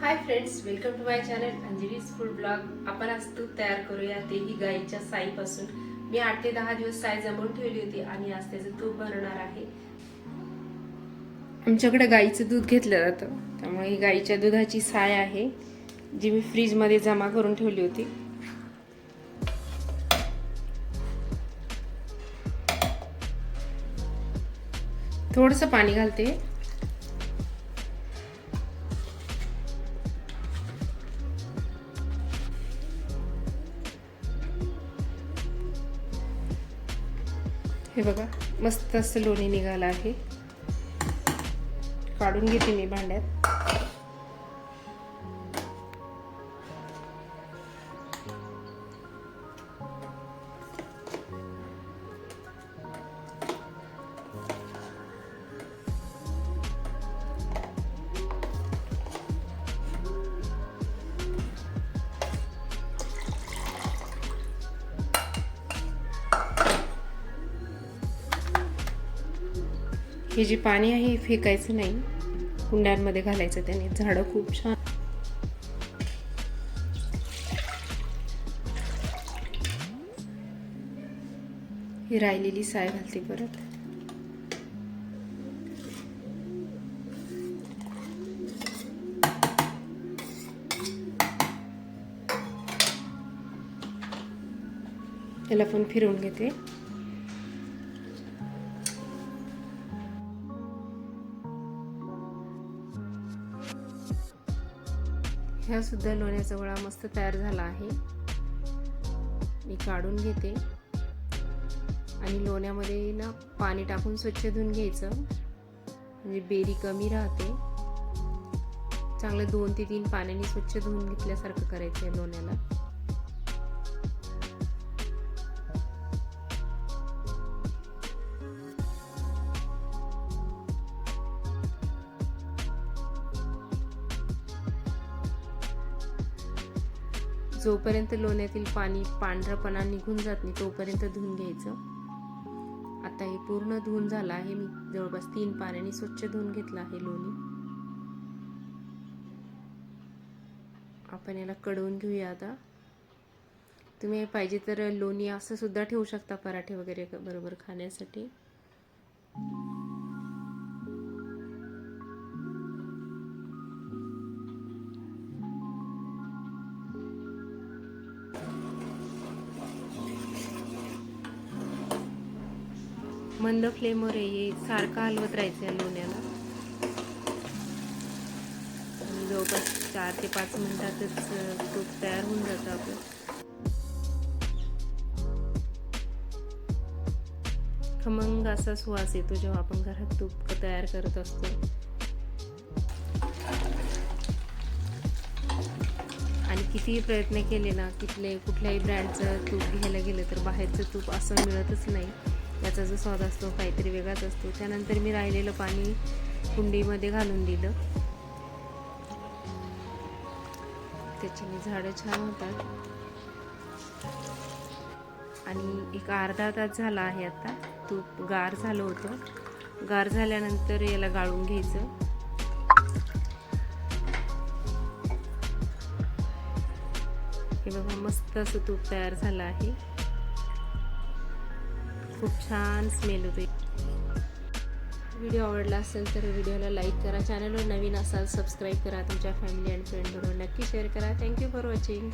Hi friends welcome to my channel Anjali's food blog आपण आज तूप तयार करूया तेही गाईच्या साईपासून. मी आठ ते दहा दिवस साई जमवून ठेवली होती आणि आज त्याचं तूप भरणार आहे. आमच्याकडे गाईचं दूध घेतलं जातं. त्यामुळे ही गाईच्या दुधाची साय आहे जी मी फ्रीजमध्ये जमा करून ठेवली होती. थोडंसं पाणी घालते. हे बघा मस्त असं लोणी निघालं आहे. काढून घेते मी भांड्यात. हे जे पाणी आहे हे फेकायचं नाही. कुंड्यांमध्ये घालायचं त्याने. झाडं खूप छान. ही राहिलेली साय घालते परत. याला पण फिरवून घेते. ह्या सुद्धा लोण्याचा गोळा मस्त तयार झाला आहे. मी काढून घेते. आणि लोण्यामध्ये ना पाणी टाकून स्वच्छ धुवून घ्यायचं. म्हणजे बेरी कमी राहते. चांगलं दोन ते तीन पाण्याने स्वच्छ धुवून घेतल्यासारखं करायचं आहे लोण्याला. जोपर्यंत लोण्यातील पाणी पांढरपणा निघून जात नाही तोपर्यंत धुवून घ्यायचं. आता हे पूर्ण धुवून झालं आहे. मी जवळपास तीन पाण्याने स्वच्छ धुवून घेतलं आहे लोणी. आपण याला कडवून घेऊया आता. तुम्ही पाहिजे तर लोणी असं सुद्धा ठेवू शकता पराठे वगैरे बरोबर खाण्यासाठी. मंद फ्लेमवर हे सारखं हलवत राहायचं या लोण्याला. आणि जवळपास चार ते पाच मिनिटातच तूप तयार होऊन जातं आपलं. खमंग असा सुवास येतो जेव्हा आपण घरात तूप तयार करत असतो. आणि कितीही प्रयत्न केले ना कितले कुठल्याही ब्रँडचं तूप घ्यायला गेलं तर बाहेरचं तूप असं मिळतच नाही. याचा जो स्वाद असतो काहीतरी वेगळाच असतो. त्यानंतर मी राहिलेलं पाणी कुंडीमध्ये घालून दिलं. त्याच्याने झाडं छान होतात. आणि एक अर्धा तास झाला आहे आता. तूप गार झालं होतं. गार झाल्यानंतर याला गाळून घ्यायचं. हे बघा मस्त असं तूप तयार झालं आहे. खूप छान स्मेल होते. व्हिडिओ आवडला असेल तर व्हिडिओला लाईक करा. चॅनलवर नवीन असाल सबस्क्राईब करा. तुमच्या फॅमिली अँड फ्रेंडबरोबर नक्की शेअर करा. Thank you for watching